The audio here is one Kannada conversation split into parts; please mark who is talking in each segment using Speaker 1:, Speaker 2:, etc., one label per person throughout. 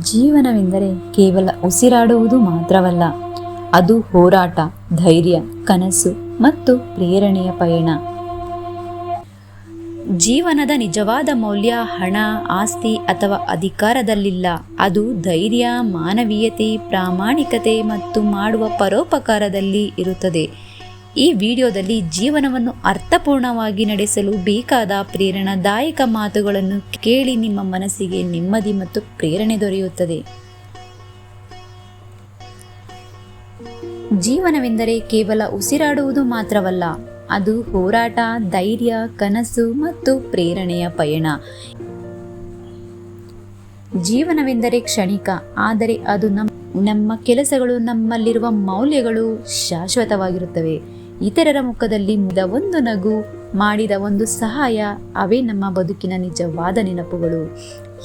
Speaker 1: ಜೀವನವೆಂದರೆ ಕೇವಲ ಉಸಿರಾಡುವುದು ಮಾತ್ರವಲ್ಲ, ಅದು ಹೋರಾಟ, ಧೈರ್ಯ, ಕನಸು ಮತ್ತು ಪ್ರೇರಣೆಯ ಪಯಣ. ಜೀವನದ ನಿಜವಾದ ಮೌಲ್ಯ, ಹಣ, ಆಸ್ತಿ ಅಥವಾ ಅಧಿಕಾರದಲ್ಲಿಲ್ಲ. ಅದು ಧೈರ್ಯ, ಮಾನವೀಯತೆ, ಪ್ರಾಮಾಣಿಕತೆ ಮತ್ತು ಮಾಡುವ ಪರೋಪಕಾರದಲ್ಲಿ ಇರುತ್ತದೆ. ಈ ವಿಡಿಯೋದಲ್ಲಿ ಜೀವನವನ್ನು ಅರ್ಥಪೂರ್ಣವಾಗಿ ನಡೆಸಲು ಬೇಕಾದ ಪ್ರೇರಣಾದಾಯಕ ಮಾತುಗಳನ್ನು ಕೇಳಿ ನಿಮ್ಮ ಮನಸ್ಸಿಗೆ ನೆಮ್ಮದಿ ಮತ್ತು ಪ್ರೇರಣೆ ದೊರೆಯುತ್ತದೆ. ಜೀವನವೆಂದರೆ ಕೇವಲ ಉಸಿರಾಡುವುದು ಮಾತ್ರವಲ್ಲ, ಅದು ಹೋರಾಟ, ಧೈರ್ಯ, ಕನಸು ಮತ್ತು ಪ್ರೇರಣೆಯ ಪಯಣ. ಜೀವನವೆಂದರೆ ಕ್ಷಣಿಕ, ಆದರೆ ಅದು ನಮ್ಮ ನಮ್ಮ ಕೆಲಸಗಳು ನಮ್ಮಲ್ಲಿರುವ ಮೌಲ್ಯಗಳು ಶಾಶ್ವತವಾಗಿರುತ್ತವೆ. ಇತರರ ಮುಖದಲ್ಲಿ ಮುದ ಒಂದು ನಗು, ಮಾಡಿದ ಒಂದು ಸಹಾಯ, ಅವೇ ನಮ್ಮ ಬದುಕಿನ ನಿಜವಾದ ನೆನಪುಗಳು.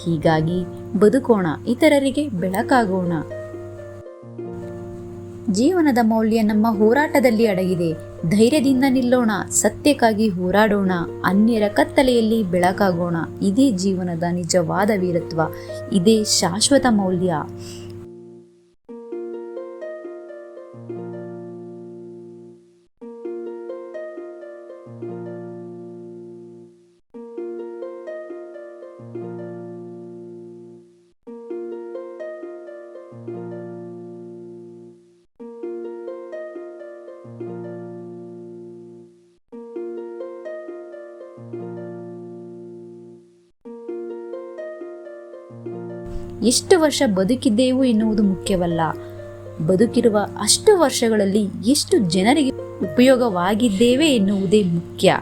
Speaker 1: ಹೀಗಾಗಿ ಬದುಕೋಣ, ಇತರರಿಗೆ ಬೆಳಕಾಗೋಣ. ಜೀವನದ ಮೌಲ್ಯ ನಮ್ಮ ಹೋರಾಟದಲ್ಲಿ ಅಡಗಿದೆ. ಧೈರ್ಯದಿಂದ ನಿಲ್ಲೋಣ, ಸತ್ಯಕ್ಕಾಗಿ ಹೋರಾಡೋಣ, ಅನ್ಯರ ಕತ್ತಲೆಯಲ್ಲಿ ಬೆಳಕಾಗೋಣ. ಇದೇ ಜೀವನದ ನಿಜವಾದ ವೀರತ್ವ, ಇದೇ ಶಾಶ್ವತ ಮೌಲ್ಯ. ಎಷ್ಟು ವರ್ಷ ಬದುಕಿದ್ದೇವು ಎನ್ನುವುದು ಮುಖ್ಯವಲ್ಲ. ಬದುಕಿರುವ ಅಷ್ಟು ವರ್ಷಗಳಲ್ಲಿ ಎಷ್ಟು ಜನರಿಗೆ ಉಪಯೋಗವಾಗಿದ್ದೇವೆ ಎನ್ನುವುದೇ ಮುಖ್ಯ.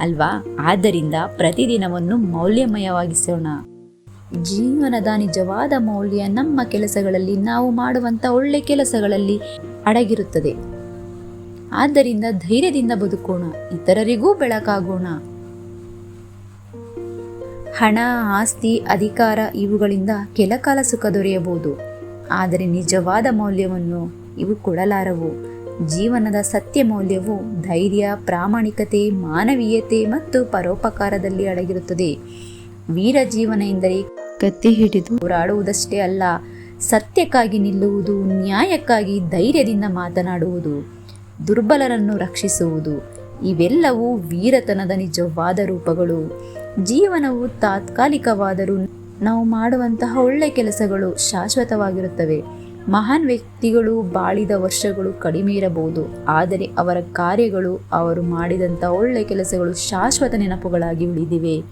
Speaker 1: ಅಲ್ವಾ? ಆದ್ದರಿಂದ ಪ್ರತಿದಿನವನ್ನು ಮೌಲ್ಯಮಯವಾಗಿಸೋಣ. ಜೀವನದ ನಿಜವಾದ ಮೌಲ್ಯ ನಮ್ಮ ಕೆಲಸಗಳಲ್ಲಿ ನಾವು ಮಾಡುವಂಥ ಒಳ್ಳೆ ಕೆಲಸಗಳಲ್ಲಿ ಅಡಗಿರುತ್ತದೆ. ಆದ್ದರಿಂದ ಧೈರ್ಯದಿಂದ ಬದುಕೋಣ. ಇತರರಿಗೂ ಬೆಳಕಾಗೋಣ. ಹಣ, ಆಸ್ತಿ, ಅಧಿಕಾರ ಇವುಗಳಿಂದ ಕೆಲಕಾಲ ಸುಖ ದೊರೆಯಬಹುದು. ಆದರೆ ನಿಜವಾದ ಮೌಲ್ಯವನ್ನು ಇವು ಕೊಡಲಾರವು. ಜೀವನದ ಸತ್ಯ ಮೌಲ್ಯವು ಧೈರ್ಯ, ಪ್ರಾಮಾಣಿಕತೆ, ಮಾನವೀಯತೆ ಮತ್ತು ಪರೋಪಕಾರದಲ್ಲಿ ಅಡಗಿರುತ್ತದೆ. ವೀರ ಜೀವನ ಎಂದರೆ ಕತ್ತಿ ಹಿಡಿದು ಹೋರಾಡುವುದಷ್ಟೇ ಅಲ್ಲ, ಸತ್ಯಕ್ಕಾಗಿ ನಿಲ್ಲುವುದು, ನ್ಯಾಯಕ್ಕಾಗಿ ಧೈರ್ಯದಿಂದ ಮಾತನಾಡುವುದು, ದುರ್ಬಲರನ್ನು ರಕ್ಷಿಸುವುದು. ಇವೆಲ್ಲವೂ ವೀರತನದ ನಿಜವಾದ ರೂಪಗಳು. ಜೀವನವು ತಾತ್ಕಾಲಿಕವಾದರೂ ನಾವು ಮಾಡುವಂತಹ ಒಳ್ಳೆ ಕೆಲಸಗಳು ಶಾಶ್ವತವಾಗಿರುತ್ತವೆ. ಮಹಾನ್ ವ್ಯಕ್ತಿಗಳು ಬಾಳಿದ ವರ್ಷಗಳು ಕಡಿಮೆ ಇರಬಹುದು. ಆದರೆ ಅವರ ಕಾರ್ಯಗಳು, ಅವರು ಮಾಡಿದಂಥ ಒಳ್ಳೆ ಕೆಲಸಗಳು ಶಾಶ್ವತ ನೆನಪುಗಳಾಗಿ ಉಳಿದಿವೆ.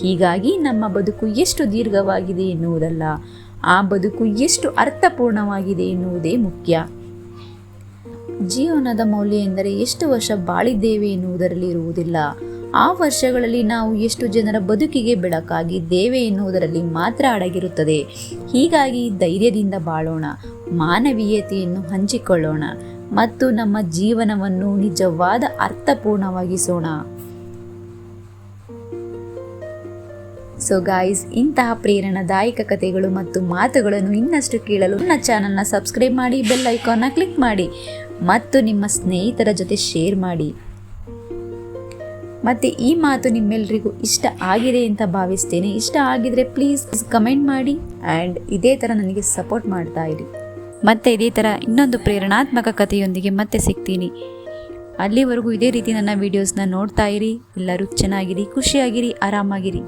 Speaker 1: ಹೀಗಾಗಿ ನಮ್ಮ ಬದುಕು ಎಷ್ಟು ದೀರ್ಘವಾಗಿದೆ ಎನ್ನುವುದಲ್ಲ, ಆ ಬದುಕು ಎಷ್ಟು ಅರ್ಥಪೂರ್ಣವಾಗಿದೆ ಎನ್ನುವುದೇ ಮುಖ್ಯ. ಜೀವನದ ಮೌಲ್ಯ ಎಂದರೆ ಎಷ್ಟು ವರ್ಷ ಬಾಳಿದ್ದೇವೆ ಎನ್ನುವುದರಲ್ಲಿ ಇರುವುದಿಲ್ಲ. ಆ ವರ್ಷಗಳಲ್ಲಿ ನಾವು ಎಷ್ಟು ಜನರ ಬದುಕಿಗೆ ಬೆಳಕಾಗಿ ದೇವೆ ಎನ್ನುವುದರಲ್ಲಿ ಮಾತ್ರ ಅಡಗಿರುತ್ತದೆ. ಹೀಗಾಗಿ ಧೈರ್ಯದಿಂದ ಬಾಳೋಣ, ಮಾನವೀಯತೆಯನ್ನು ಹಂಚಿಕೊಳ್ಳೋಣ ಮತ್ತು ನಮ್ಮ ಜೀವನವನ್ನು ನಿಜವಾದ ಅರ್ಥಪೂರ್ಣವಾಗಿಸೋಣ. ಸೊ ಗಾಯ್ಸ್ ಇಂತಹ ಪ್ರೇರಣಾದಾಯಕ ಕಥೆಗಳು ಮತ್ತು ಮಾತುಗಳನ್ನು ಇನ್ನಷ್ಟು ಕೇಳಲು ನನ್ನ ಚಾನಲ್ನ ಸಬ್ಸ್ಕ್ರೈಬ್ ಮಾಡಿ ಬೆಲ್ ಐಕಾನ್ನ ಕ್ಲಿಕ್ ಮಾಡಿ. ಮತ್ತು ನಿಮ್ಮ ಸ್ನೇಹಿತರ ಜೊತೆ ಶೇರ್ ಮಾಡಿ. ಮತ್ತು ಈ ಮಾತು ನಿಮ್ಮೆಲ್ಲರಿಗೂ ಇಷ್ಟ ಆಗಿದೆ ಅಂತ ಭಾವಿಸ್ತೇನೆ. ಇಷ್ಟ ಆಗಿದ್ರೆ ಪ್ಲೀಸ್ ಕಮೆಂಟ್ ಮಾಡಿ ಆ್ಯಂಡ್ ಇದೇ ಥರ ನನಗೆ ಸಪೋರ್ಟ್ ಮಾಡ್ತಾ ಇರಿ. ಮತ್ತೆ ಇದೇ ಥರ ಇನ್ನೊಂದು ಪ್ರೇರಣಾತ್ಮಕ ಕಥೆಯೊಂದಿಗೆ ಮತ್ತೆ ಸಿಗ್ತೀನಿ. ಅಲ್ಲಿವರೆಗೂ ಇದೇ ರೀತಿ ನನ್ನ ವೀಡಿಯೋಸ್ನ ನೋಡ್ತಾ ಇರಿ. ಎಲ್ಲರೂ ಚೆನ್ನಾಗಿರಿ, ಖುಷಿಯಾಗಿರಿ, ಆರಾಮಾಗಿರಿ.